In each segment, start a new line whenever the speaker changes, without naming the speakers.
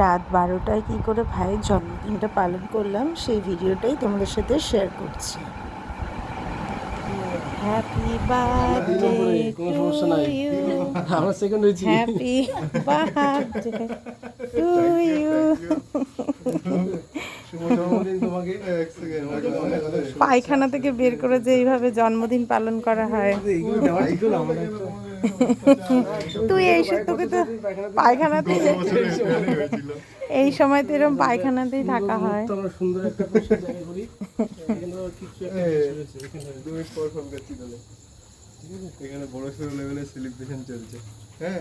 রাত বারোটায় কী করে ভাইয়ের জন্মদিনটা পালন করলাম সেই ভিডিওটাই তোমাদের সাথে শেয়ার করছি। Happy birthday
to you
happy birthday to you
শুভ জন্মদিন তোমাকে
পায়খানা থেকে বের করে যে এইভাবে জন্মদিন পালন করা হয়। তুই এসে তোকে তো পায়খানাতে এই সময় তো এরকম পায়খানাতেই থাকা হয়।
সুন্দর একটা পরিষ্কার এখানে
বড় সড়ো লেভেলে সেলিব্রেশন চলছে। হ্যাঁ?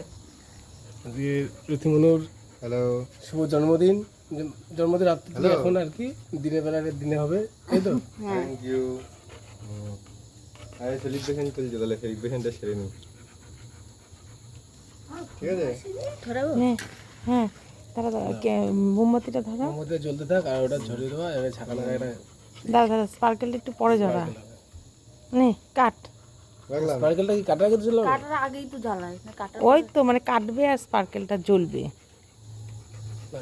আজকে রতিমনুর
হ্যালো
শুভ জন্মদিন। জন্মদিন রাত থেকে এখন আর কি দিনের বেলা দিনে হবে তাই তো?
থ্যাংক ইউ আরে সেলিব্রেশন চলছে তাহলে সেলিব্রেশনটা সেরে নিই ঠিক আছে?
নে, হ্যাঁ কে- মোমবাতিটা ধরো।
জ্বলতে থাক আর ওটা ঝরিয়ে দেওয়া এবার ছাকানো একটা
দাঁড়া দাঁড়া স্পার্কেলটা একটু পরে জড়া নে কাট।
স্পার্কেলটা কি কাটার আগে ছিল
কাটার আগেই তো জ্বালায়
ওই তো মানে কাটবে আর স্পার্কেলটা জ্বলবে
না কাটতে কাটতে জ্বলবে
এ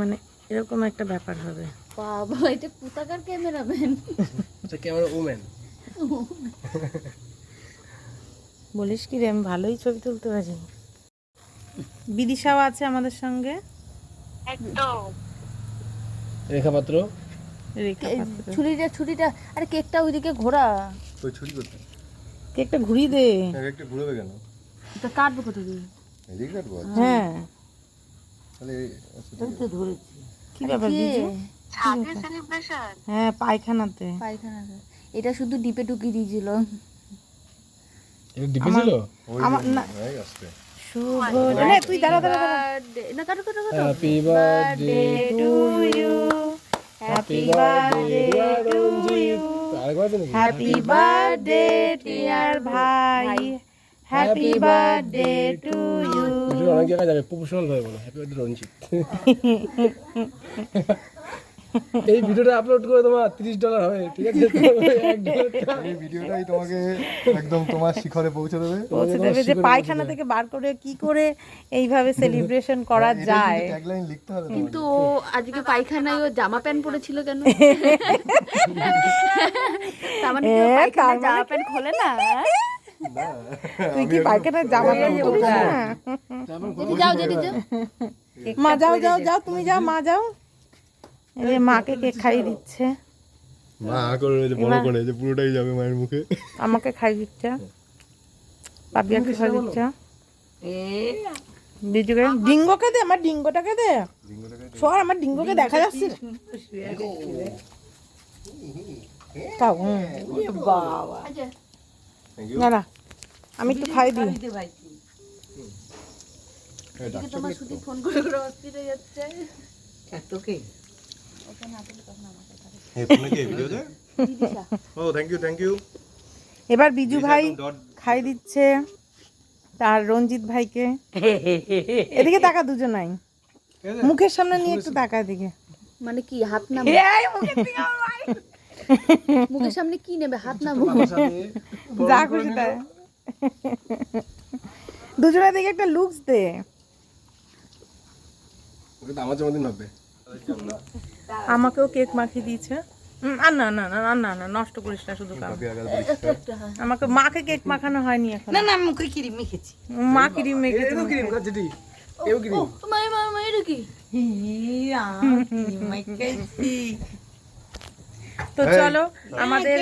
মানে এরকম একটা ব্যাপার হবে।
বাবা এটা কোথাকার ক্যামেরাম্যান।
আচ্ছা ক্যামেরা ওম্যান।
বলিস কি রে আমি ভালোই ছবি তুলতে পারি। বিদিশাও আছে আমাদের সঙ্গে?
রেখা পাত্র?
রেখা পাত্র।
ছুরিটা ছুরিটা আরে কেকটা ওইদিকে ঘোরা।
ওই ছুরি করতে
কেকটা ঘুরিয়ে দে।
একটা ঘুরবে কেন?
তো কাটবো কোথা দিয়ে
হ্যাঁ। কি ব্যাপার হ্যাঁ পায়খানাতে।
এটা শুধু ডিপে ঢুকিয়ে দিয়েছিল।
এটা ডিপে ছিল?
ওই
আমার না
গেছে।
শুভ না তুই দাঁড়া দাঁড়া দাঁড়া।
না কাটো কাটো কাটো
happy birthday
to you happy birthday to you
আরেকবার আছে নাকি?
হ্যাপি বার্থডে ডিয়ার ভাই হ্যাপি বার্থডে টু ইউ
অনেক জায়গায় যাবে প্রফেশনাল ভাবে বলো। হ্যাপি বার্থডে রঞ্জিত এই ভিডিওটা আপলোড করে তোমার তিরিশ ডলার হবে ঠিক আছে?
এই ভিডিওটাই তোমাকে একদম তোমার শিখরে পৌঁছে দেবে।
পৌঁছে দেবে যে পায়খানা থেকে বার করে কি করে এইভাবে সেলিব্রেশন করা যায়।
ট্যাগলাইন লিখতে হবে
কিন্তু ও আজকে পায়খানায় ও জামা প্যান্ট পরেছিল কেন? তার মানে পায়খানায়
তার
জামা প্যান্ট খোলে না?
তুই কি পায়খানার জামা প্যান্ট না
যাও যেদি যাও।
মা যাও যাও যাও তুমি যাও মা যাও। এই মাকে কেক খাইয়ে দিচ্ছে।
মা করে রয়েছে বড় করে যে পুরোটাই যাবে মায়ের মুখে।
আমাকে খাই দিচ্ছে। পাপিয়াকে খাই দিচ্ছে। বিজুকে ডিঙ্গোকে দে আমার ডিঙ্গোটাকে দে। সর আমার ডিঙ্গোকে দেখা যাচ্ছে। না। তাও হুম। না না আমি একটু খাই দিই।
এদিকে তোমার শুধু ফোন করে করে অস্থির যাচ্ছে।
এই ফোনে কি ভিডিওতে ও থ্যাংক ইউ থ্যাংক ইউ
এবার বিজু ভাই খাই দিচ্ছে তার রঞ্জিত ভাইকে। এদিকে তাকা দুজনাই মুখের সামনে নিয়ে একটু তাকা এদিকে।
মানে কি হাত নাম? মুখের সামনে কি নেবে? হাত নাম
যা খুশি তাই। দুজনের দিকে একটা লুকস দে।
আমার জন্মদিন হবে।
আমাকেও কেক মাখিয়ে দিয়েছে। আর না না না না না না নষ্ট করিস না শুধু আমাকে মাকে কেক মাখানো হয়নি এখন। না না মুখে ক্রিম মেখেছি। মা ক্রিম মেখেছে।
ক্রিম কাজটি এও ক্রিম
মাই মা মা এটা কি?
তো চলো আমাদের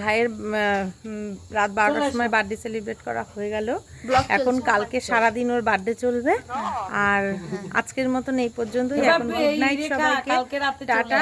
ভাইয়ের রাত বারোটার সময় বার্থডে সেলিব্রেট করা হয়ে গেল। এখন কালকে সারাদিন ওর বার্থডে চলবে। আর আজকের মতন এই পর্যন্তই এখন গুড নাইট সবাইকে। টাটা।